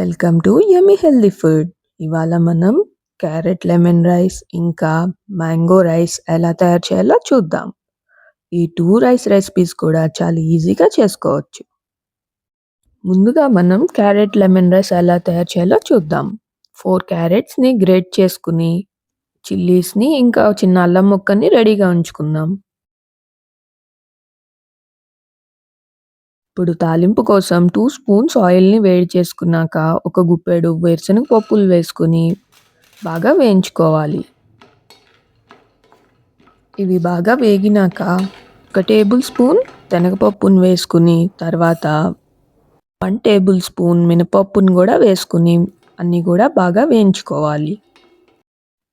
Welcome to yummy healthy food ఇవాళ మనం carrot lemon rice ఇంకా మ్యాంగో రైస్ ఎలా తయారు చేయాలో చూద్దాం. ఈ టూ రైస్ రెసిపీస్ కూడా చాలా ఈజీగా చేసుకోవచ్చు. ముందుగా మనం క్యారెట్ లెమన్ రైస్ ఎలా తయారు చేయాలో చూద్దాం. ఫోర్ క్యారెట్స్ని గ్రేట్ చేసుకుని చిల్లీస్ని ఇంకా చిన్న అల్లం ముక్కని రెడీగా ఉంచుకుందాం. ఇప్పుడు తాలింపు కోసం టూ స్పూన్స్ ఆయిల్ని వేడి చేసుకున్నాక ఒక గుప్పెడు వేరుశనగ పప్పులు వేసుకుని బాగా వేయించుకోవాలి. ఇవి బాగా వేగినాక ఒక టేబుల్ స్పూన్ శనగపప్పును వేసుకుని తర్వాత వన్ టేబుల్ స్పూన్ మినపప్పును కూడా వేసుకుని అన్నీ కూడా బాగా వేయించుకోవాలి.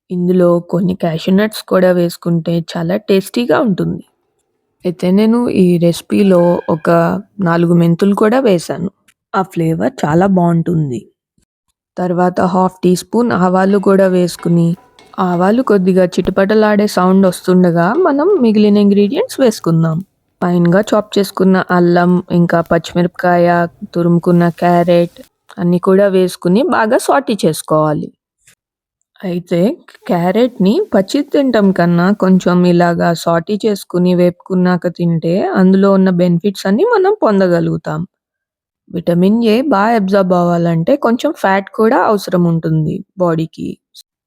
ఇందులో కొన్ని క్యాషూ నట్స్ కూడా వేసుకుంటే చాలా టేస్టీగా ఉంటుంది. అయితే నేను ఈ రెసిపీలో ఒక నాలుగు మెంతులు కూడా వేశాను. ఆ ఫ్లేవర్ చాలా బాగుంటుంది. తర్వాత హాఫ్ టీ స్పూన్ ఆవాలు కూడా వేసుకుని ఆవాలు కొద్దిగా చిటపటలాడే సౌండ్ వస్తుండగా మనం మిగిలిన ఇంగ్రీడియంట్స్ వేసుకుందాం. ఫైన్గా చాప్ చేసుకున్న అల్లం ఇంకా పచ్చిమిరపకాయ తురుముకున్న క్యారెట్ అన్నీ కూడా వేసుకుని బాగా సాటీ చేసుకోవాలి. అయితే క్యారెట్‌ని పచ్చి తింటాం కన్నా కొంచెం ఇలాగా సాటీ చేసుకొని, వేపుకున్నాక తింటే అందులో ఉన్న బెనిఫిట్స్ అన్నీ మనం పొందగలుగుతాం. విటమిన్ ఏ బాగా అబ్జార్బ్ అవ్వాలంటే కొంచెం ఫ్యాట్ కూడా అవసరం ఉంటుంది బాడీకి.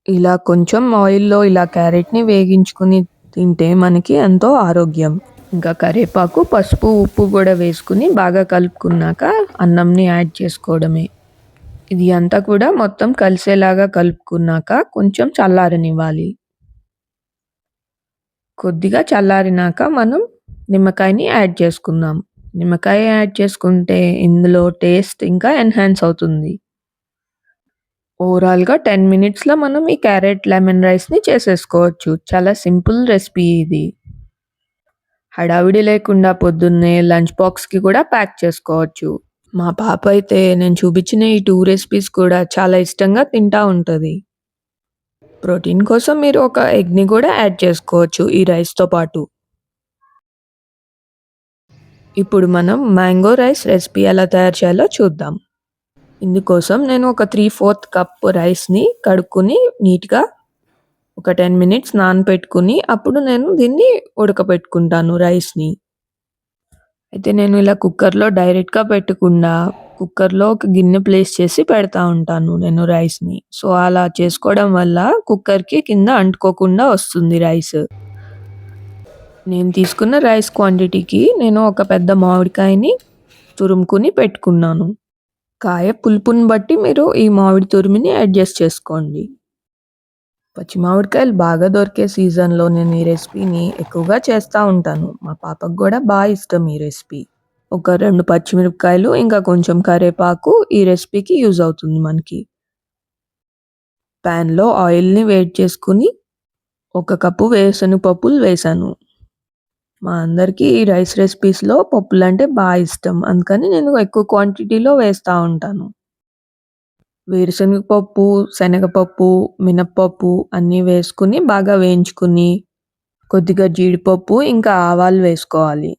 ఇలా కొంచెం ఆయిల్‌లో ఇలా క్యారెట్‌ని వేగించుకొని తింటే మనకి ఎంతో ఆరోగ్యం. ఇంకా కరివేపాకు, పసుపు, ఉప్పు కూడా వేసుకొని బాగా కలుపుకున్నాక అన్నంని యాడ్ చేసుకోవడమే. ఇది అంతా కూడా మొత్తం కలిసేలాగా కలుపుకున్నాక కొంచెం చల్లారనివ్వాలి. కొద్దిగా చల్లారినాక మనం నిమ్మకాయని యాడ్ చేసుకుందాం. నిమ్మకాయ యాడ్ చేసుకుంటే ఇందులో టేస్ట్ ఇంకా ఎన్హాన్స్ అవుతుంది. ఓవరాల్‌గా టెన్ మినిట్స్‌లో మనం ఈ క్యారెట్ లెమన్ రైస్‌ని చేసేసుకోవచ్చు. చాలా సింపుల్ రెసిపీ ఇది. హడావిడి లేకుండా పొద్దున్నే లంచ్ బాక్స్‌కి కూడా ప్యాక్ చేసుకోవచ్చు. మా పాప అయితే నేను చూపించిన ఈ టూ రెసిపీస్ కూడా చాలా ఇష్టంగా తింటా ఉంటుంది. ప్రోటీన్ కోసం మీరు ఒక ఎగ్ని కూడా యాడ్ చేసుకోవచ్చు ఈ రైస్తో పాటు. ఇప్పుడు మనం మ్యాంగో రైస్ రెసిపీ ఎలా తయారు చేయాలో చూద్దాం. ఇందుకోసం నేను ఒక త్రీ ఫోర్త్ కప్ రైస్ని కడుక్కుని నీట్గా ఒక టెన్ మినిట్స్ నానపెట్టుకుని అప్పుడు నేను దీన్ని ఉడకబెట్టుకుంటాను రైస్ని అయితే నేను ఇలా కుక్కర్‌లో డైరెక్ట్‌గా పెట్టకుండా, కుక్కర్‌లో ఒక గిన్నె ప్లేస్ చేసి పెడతా ఉంటాను నేను రైస్‌ని. సో, అలా చేసుకోవడం వల్ల కుక్కర్‌కి కింద అంటుకోకుండా వస్తుంది రైస్. నేను తీసుకున్న రైస్ క్వాంటిటీకి నేను ఒక పెద్ద మామిడికాయని తురుముకుని పెట్టుకున్నాను. కాయ పులుపుని బట్టి మీరు ఈ మామిడి తురిమిని అడ్జస్ట్ చేసుకోండి. పచ్చి మామిడికాయలు బాగా దొరికే సీజన్‌లో నేను ఈ రెసిపీని ఎక్కువగా చేస్తూ ఉంటాను. మా పాపకు కూడా బాగా ఇష్టం ఈ రెసిపీ. ఒక రెండు పచ్చిమిరపకాయలు, ఇంకా కొంచెం కరివేపాకు ఈ రెసిపీకి యూజ్ అవుతుంది మనకి. ప్యాన్‌లో ఆయిల్‌ని వేడి చేసుకుని, ఒక కప్పు పప్పులు వేశాను. మా అందరికీ ఈ రైస్ రెసిపీస్‌లో పప్పులు అంటే బాగా ఇష్టం. అందుకని నేను ఎక్కువ క్వాంటిటీలో వేస్తూ ఉంటాను. వేరుశనగ పప్పు, శనగపప్పు, మినప్పప్పు అన్నీ వేసుకుని బాగా వేయించుకుని, కొద్దిగా జీడిపప్పు, ఇంకా ఆవాలు వేసుకోవాలి.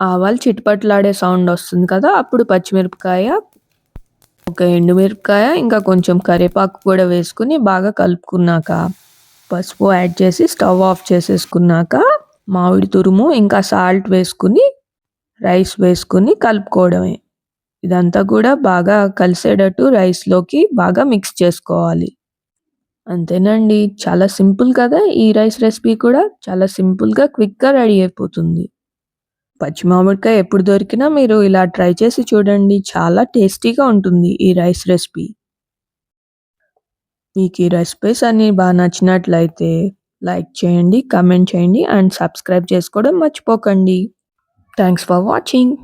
ఆవాలు చిటపటలాడే సౌండ్ వస్తుంది కదా! అప్పుడు పచ్చిమిరపకాయ, ఒక ఎండుమిరపకాయ, ఇంకా కొంచెం కరివేపాకు కూడా వేసుకుని బాగా కలుపుకున్నాక, పసుపు యాడ్ చేసి స్టవ్ ఆఫ్ చేసేసుకున్నాక, మామిడి తురుము, ఇంకా సాల్ట్ వేసుకుని, రైస్ వేసుకుని కలుపుకోవడమే. ఇదంతా కూడా బాగా కలిసేటట్టు రైస్‌లోకి బాగా మిక్స్ చేసుకోవాలి. అంతేనండి. చాలా సింపుల్ కదా! ఈ రైస్ రెసిపీ కూడా. చాలా సింపుల్‌గా, క్విక్‌గా రెడీ అయిపోతుంది. పచ్చి మామిడికాయ ఎప్పుడు దొరికినా మీరు ఇలా ట్రై చేసి చూడండి. చాలా టేస్టీగా ఉంటుంది ఈ రైస్ రెసిపీ. మీకు ఈ రెసిపీస్ అన్నీ బాగా నచ్చినట్లయితే లైక్ చేయండి, కమెంట్ చేయండి అండ్ సబ్స్క్రైబ్ చేసుకోవడం మర్చిపోకండి. Thanks for watching.